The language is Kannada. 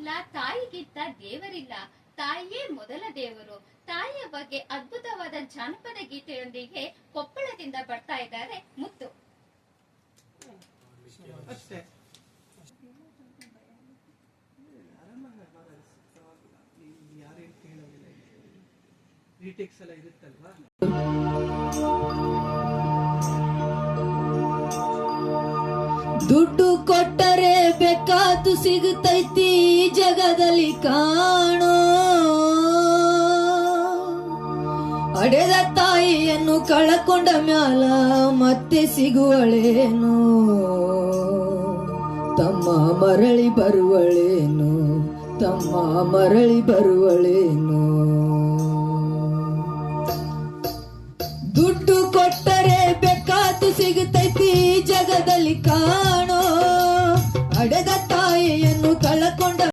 ಇಲ್ಲ ತಾಯಿಗಿಂತ ದೇವರಿಲ್ಲ. ತಾಯಿಯೇ ಮೊದಲ ದೇವರು. ತಾಯಿಯ ಬಗ್ಗೆ ಅದ್ಭುತವಾದ ಜಾನಪದ ಗೀತೆಯೊಂದಿಗೆ ಕೊಪ್ಪಳದಿಂದ ಬರ್ತಾ ಇದ್ದಾರೆ ಮುತ್ತು. ಅಷ್ಟೇ. ಯಾರೇನು ರೀಟೇಕ್ಸ್ ಎಲ್ಲ ಇರುತ್ತಲ್ವಾ ದುಡ್ಡು ಕೊಟ್ಟರೆ ಬೇಕಾದು ಸಿಗುತ್ತೈತಿ. ಜಗದಲ್ಲಿ ಕಾಣೋ. ಅಡೆದ ತಾಯಿಯನ್ನು ಕಳಕೊಂಡ ಮ್ಯಾಲ ಮತ್ತೆ ಸಿಗುವಳೇನು? ತಮ್ಮ ಮರಳಿ ಬರುವಳೇನು? ತಮ್ಮ ಮರಳಿ ಬರುವಳೇನು? ದುಡ್ಡು ಕೊಟ್ಟರೆ ಬೇಕಾತು ಸಿಗುತ್ತೈತಿ ಜಗದಲ್ಲಿ ಕಾಣೋ. ಅಡೆದ ತಾಯಿಯನ್ನು ಕಳಕೊಂಡ